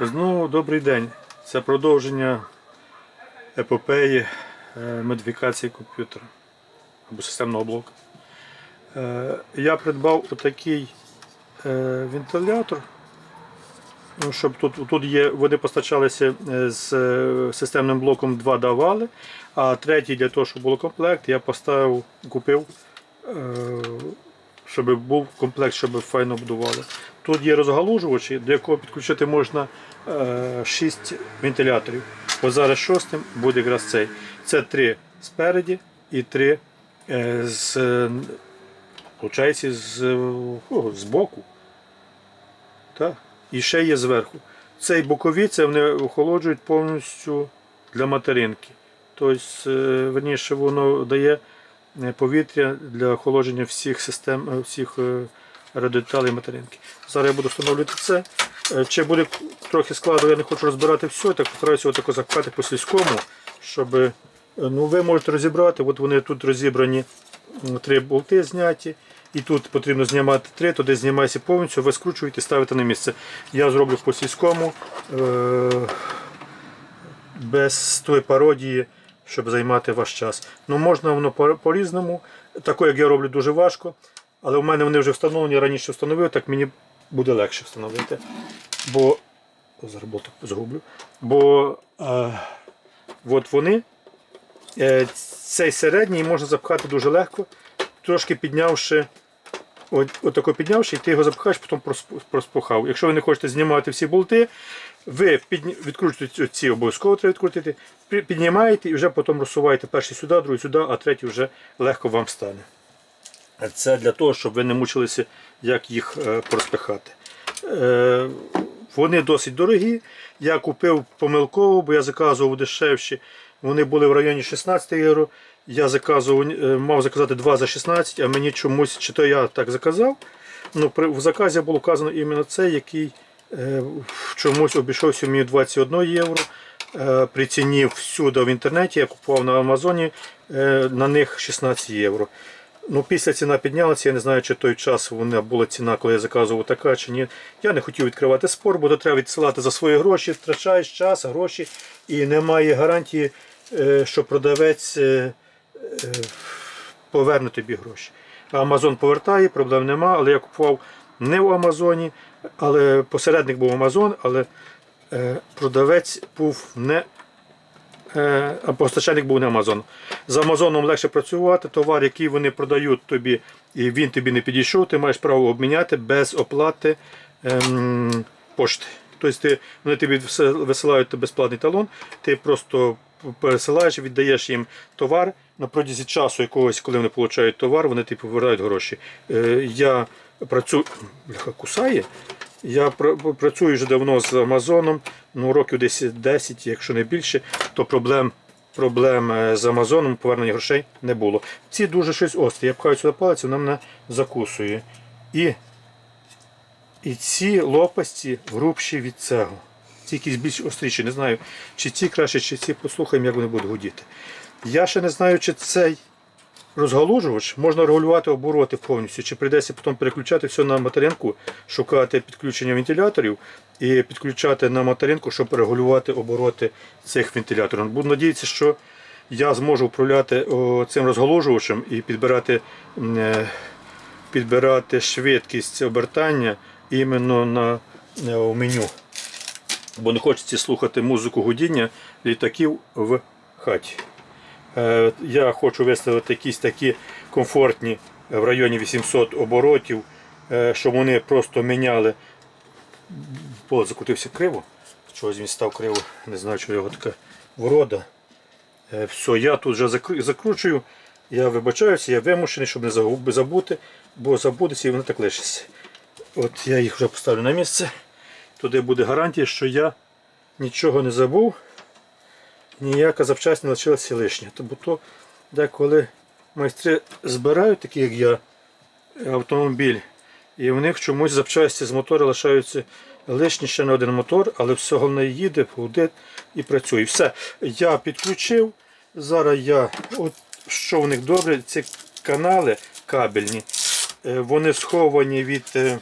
Знову добрий день. Це продовження епопеї е, модифікації комп'ютера або системного блоку. Е, Я придбав отакий е, вентилятор. Ну, щоб тут, тут є, вони постачалися з системним блоком два давали, а третій для того, щоб було комплект, я поставив, купив, щоб був комплект, щоб файно будували. Тут є розгалужувачі, до якого підключити можна 6 вентиляторів. Ось зараз шостим буде якраз цей. Це три спереді і три е, з, е, з, е, з боку. Так. І ще є зверху. Цей бокові це вони охолоджують повністю для материнки. Тобто, е, верніше, воно дає е, повітря для охолодження всіх систем, е, всіх е, материнки. Зараз я буду встановлювати це. Е, Чи буде трохи складно, я не хочу розбирати все, так постараюся отако запхати по сільському, щоб е, ну, ви можете розібрати. От вони тут розібрані три болти зняті. І тут потрібно знімати три, туди знімається повністю, ви скручуєте і ставите на місце. Я зроблю по сільському е- без тої пародії, щоб займати ваш час. Ну можна воно по- по-різному. Таке, як я роблю, дуже важко. Але в мене вони вже встановлені, раніше встановив, так мені буде легше встановити. Бо зараз болтик загублю. Бо е, от вони, е, цей середній можна запхати дуже легко, трошки піднявши. От, піднявши, і ти його запхаєш, потім проспухав. Якщо ви не хочете знімати всі болти, ви відкручуєте ці обов'язково треба відкрутити, піднімаєте і вже потім розсуваєте перший сюди, другий сюди, а третій вже легко вам стане. Це для того, щоб ви не мучилися, як їх е, проспихати. Е, вони досить дорогі. Я купив помилково, бо я заказував дешевші. Вони були в районі 16 євро. Я заказував, е, мав заказати 2 за 16, а мені чомусь, чи то я так заказав. Ну, при, в заказі було вказано іменно цей, який чомусь обійшовся мені 21 євро. Е, при всюди в інтернеті я купував на Амазоні е, на них 16 євро. Ну, після ціна піднялася, я не знаю, чи той час вона була ціна, коли я заказував така чи ні. Я не хотів відкривати спор, бо треба відсилати за свої гроші, втрачаєш час, гроші, і немає гарантії, е, що продавець е, е, поверне тобі гроші. А Амазон повертає, проблем нема, але я купував не в Амазоні, але посередник був Амазон, але е, продавець був не Е, постачальник був не Амазон. З Амазоном легше працювати. Товар, який вони продають тобі, і він тобі не підійшов, ти маєш право обміняти без оплати ем, пошти. Тобто ти, вони тобі висилають безплатний талон, ти просто пересилаєш, віддаєш їм товар на протязі часу якогось, коли вони отримують товар, вони тобі повертають гроші. Е, я працюю. Бляха, кусає. Я працюю вже давно з Амазоном, ну років десь 10, якщо не більше, то проблем, проблем е, з Амазоном повернення грошей не було. Ці дуже щось острі. Я пхаю сюди палець, вона мене закусує. І, і ці лопасті грубші від цього. Якісь більш остріші. Не знаю, чи ці краще, чи ці послухаємо, як вони будуть гудіти. Я ще не знаю, чи цей розгалужувач можна регулювати обороти повністю, чи прийдеться потім переключати все на материнку, шукати підключення вентиляторів і підключати на материнку, щоб регулювати обороти цих вентиляторів. Буду надіятися, що я зможу управляти цим розгалужувачем і підбирати, е, підбирати швидкість обертання іменно на е, меню. Бо не хочеться слухати музику гудіння літаків в хаті. Е, Я хочу виставити якісь такі комфортні в районі 800 оборотів, е, щоб вони просто міняли. О, закрутився криво. Чогось він став криво, не знаю, чого його така врода. Е, Все, я тут вже закручую. Я вибачаюся, я вимушений, щоб не забути, бо забудеться і воно так лишиться. От я їх вже поставлю на місце. Туди буде гарантія, що я нічого не забув ніяка запчасть не лишилася лишня. Тобто то деколи майстри збирають, такі як я, автомобіль, і в них чомусь запчасті з мотора лишаються лишні ще на один мотор, але все головне їде, гудить і працює. Все. Я підключив. Зараз я, от що в них добре, ці канали кабельні, е, вони сховані від. е,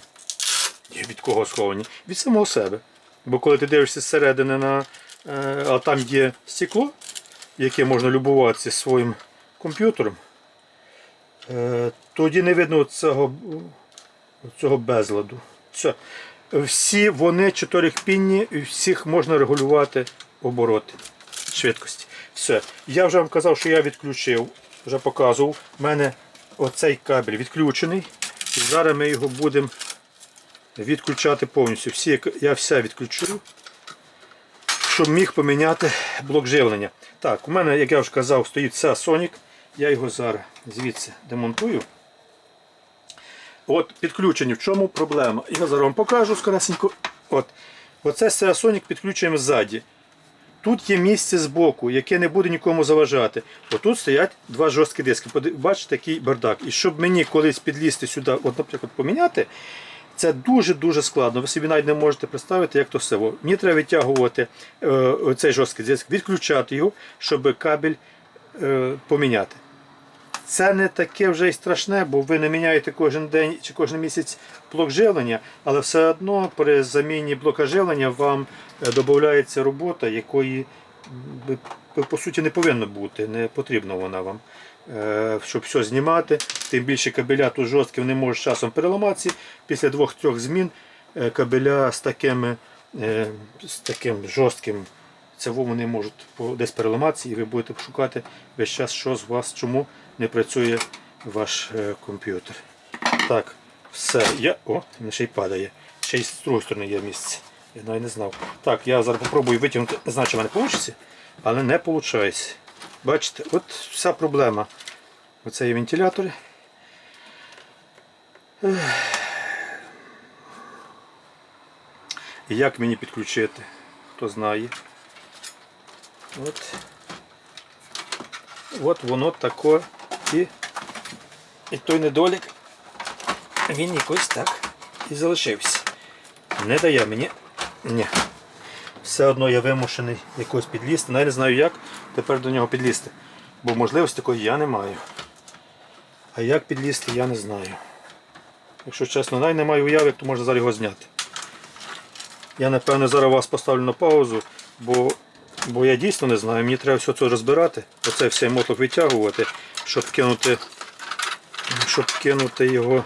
Від кого сховані? Від самого себе. Бо коли ти дивишся зсередини на. Е, А там є стекло, яке можна любуватися своїм комп'ютером, е, тоді не видно цього, цього безладу. Все. Всі вони чотирьохпінні, і всіх можна регулювати обороти швидкості. Все. Я вже вам казав, що я відключив, вже показував. У мене оцей кабель відключений. І зараз ми його будемо відключати повністю. Всі, я все відключив, щоб міг поміняти блок живлення. Так, у мене, як я вже казав, стоїть ця Sonic. Я його зараз звідси демонтую. От підключені. В чому проблема? Я зараз вам покажу скоресенько. От. Оце Seasonic підключуємо ззаді. Тут є місце збоку, яке не буде нікому заважати. Отут стоять два жорсткі диски. Бачите, такий бардак. І щоб мені колись підлізти сюди, от, наприклад, поміняти, це дуже-дуже складно. Ви собі навіть не можете представити, як то все. Мені треба витягувати е, цей жорсткий диск, відключати його, щоб кабель е, поміняти. Це не таке вже й страшне, бо ви не міняєте кожен день чи кожен місяць блок живлення, але все одно при заміні блока живлення вам е, додається робота, якої по суті не повинно бути, не потрібна вона вам. Е, Щоб все знімати, тим більше кабеля тут жорсткі, вони можуть часом переламатися. Після двох-трьох змін е, кабеля з такими, е, з таким жорстким це вони можуть десь переламатися, і ви будете шукати весь час, що з вас, чому не працює ваш комп'ютер. Так, все. Я... О, він ще й падає. Ще й з другої сторони є місце. Я навіть не знав. Так, я зараз спробую витягнути. Не знаю, чи в мене вийде, але не виходить. Бачите, от вся проблема. Оце є вентилятор. Як мені підключити? Хто знає. От. От воно тако і, і той недолік, він якось так і залишився. Не дає мені. Ні. Все одно я вимушений якось підлізти. Навіть не знаю як тепер до нього підлізти. Бо можливості такої я не маю. А як підлізти, я не знаю. Якщо чесно, навіть не маю уяви, то можна зараз його зняти. Я напевно зараз вас поставлю на паузу, бо Бо я дійсно не знаю, мені треба все це розбирати, оце все моток витягувати, щоб кинути, щоб кинути його.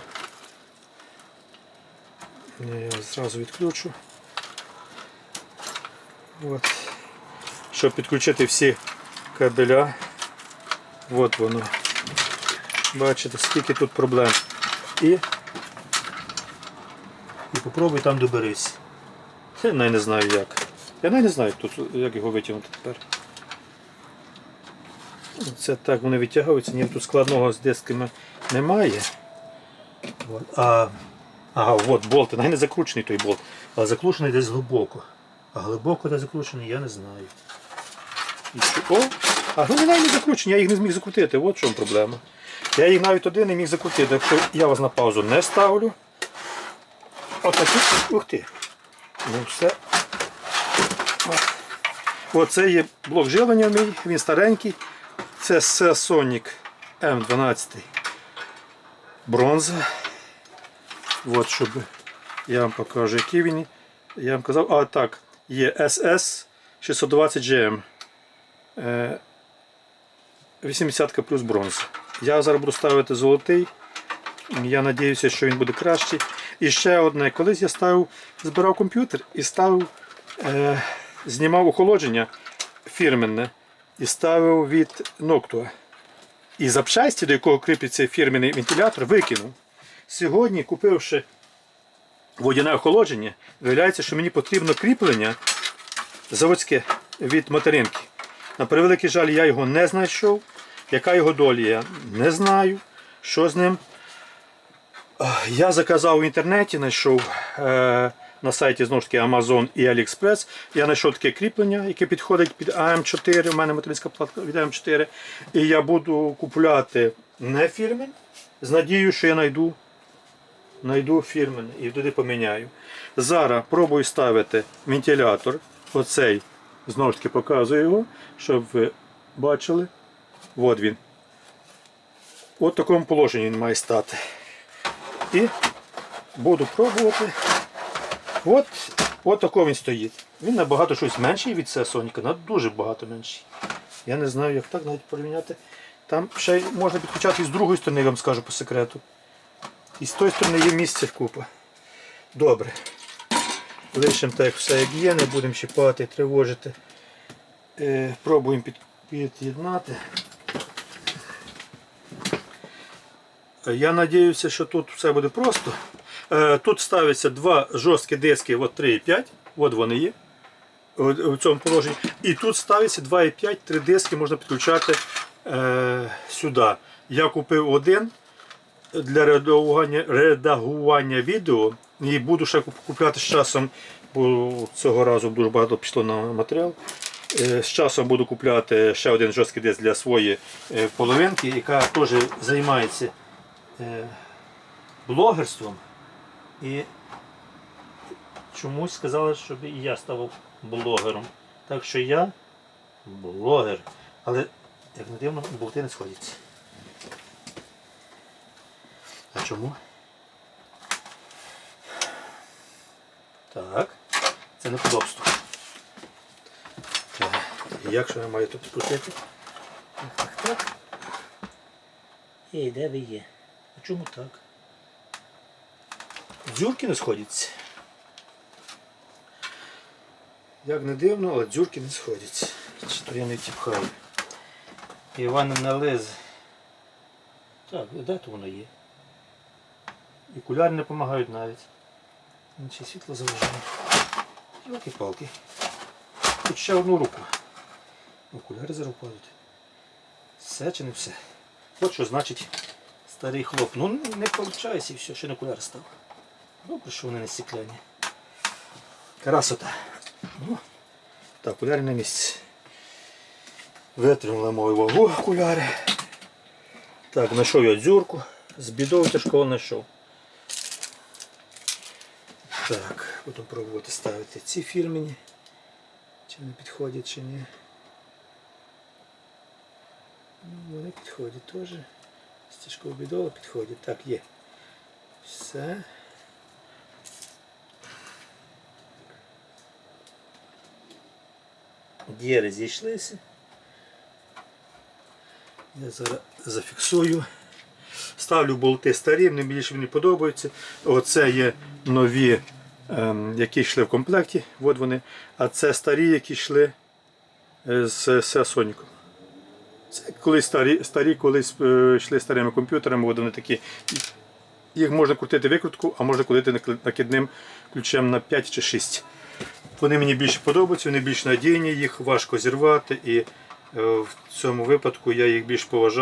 Я зразу відключу. От. Щоб підключити всі кабеля. От воно. Бачите, скільки тут проблем. І, і попробуй там доберись. Я навіть не знаю як. Я навіть не знаю, тут, як його витягнути тепер. Це так вони витягуються, ні тут складного з дисками немає. От. А, ага, от болт, навіть не закручений той болт, але закручений десь глибоко. А глибоко де закручений, я не знаю. О, а навіть не закручені, я їх не зміг закрутити, от в чому проблема. Я їх навіть один не міг закрутити. Якщо я вас на паузу не ставлю. Отакі. Ух ти. Ну все. Оце є блок живлення мій, він старенький. Це Seasonic M12 бронза. От, щоб я вам покажу, який він. Я вам казав, а так, є SS 620 GM. Е, 80 плюс бронза. Я зараз буду ставити золотий. Я сподіваюся, що він буде кращий. І ще одне, колись я ставив, збирав комп'ютер і ставив. Е, знімав охолодження фірменне і ставив від Noctua. І запчасті, до якого кріпиться фірменний вентилятор, викинув. Сьогодні, купивши водяне охолодження, виявляється, що мені потрібно кріплення заводське від материнки. На превеликий жаль, я його не знайшов. Яка його доля, я не знаю. Що з ним? Я заказав в інтернеті, знайшов е, на сайті знову ж таки Amazon і AliExpress. Я знайшов таке кріплення, яке підходить під AM4. У мене материнська платка від AM4. І я буду купувати не фірмен, з надією, що я знайду, знайду фірмен і туди поміняю. Зараз пробую ставити вентилятор. Оцей, знову ж таки, показую його, щоб ви бачили. От він. От в такому положенні він має стати. І буду пробувати. От, От такого він стоїть. Він набагато щось менший від це Соніка, на дуже багато менший. Я не знаю, як так навіть порівняти. Там ще можна підключати і з другої сторони, я вам скажу по секрету. І з тої сторони є місце купа. Добре. Лишимо так все як є, не будемо чіпати, тривожити. Е, пробуємо під, під'єднати. Е, Я сподіваюся, що тут все буде просто. Е, Тут ставиться два жорсткі диски от 3,5, от вони є в цьому положенні. І тут ставиться 2,5, три диски можна підключати е, сюди. Я купив один для редагування, редагування відео і буду ще куп- купляти з часом, бо цього разу дуже багато пішло на матеріал. Е, З часом буду купляти ще один жорсткий диск для своєї е, половинки, яка теж займається е, блогерством. І чомусь сказали, щоб і я ставав блогером. Так що я блогер. Але, як не дивно, болти не сходяться. А чому? Так. Це неподобство. Так. І як що я маю тут крутити? Так, так, так. Ей, де ви є? А чому так? Дзюрки не сходяться. Як не дивно, але дзюрки не сходяться. Чи то я не тіпхаю. Іван не лез. Так, де то воно є? І куляри не допомагають навіть. Чи світло заважає. Йоки палки Тут ще одну руку. Окуляри зараз падають. Все чи не все? От що значить старий хлоп. Ну не виходить і все, ще не окуляри став. Добре, що вони не стекляні. Красота. Ну, так, окуляри на місці. Витримали мою вагу окуляри. Так, знайшов я дзюрку. З бідою тяжкого знайшов. Так, будемо пробувати ставити ці фірмені. Чи вони підходять, чи ні. Ну, Вони підходять теж. Стежково бідола підходять. Так, є. Все. Діри зійшлися. Я зараз зафіксую. Ставлю болти старі, мені більше мені подобаються. Оце є нові, які йшли в комплекті. От вони. А це старі, які йшли е, з Сеасоніком. Це колись старі, старі колись е, йшли старими комп'ютерами, вони такі. Їх можна крутити викрутку, а можна крутити накидним ключем на 5 чи 6. Вони мені більше подобаються, вони більш надійні, їх важко зірвати і е, в цьому випадку я їх більш поважаю.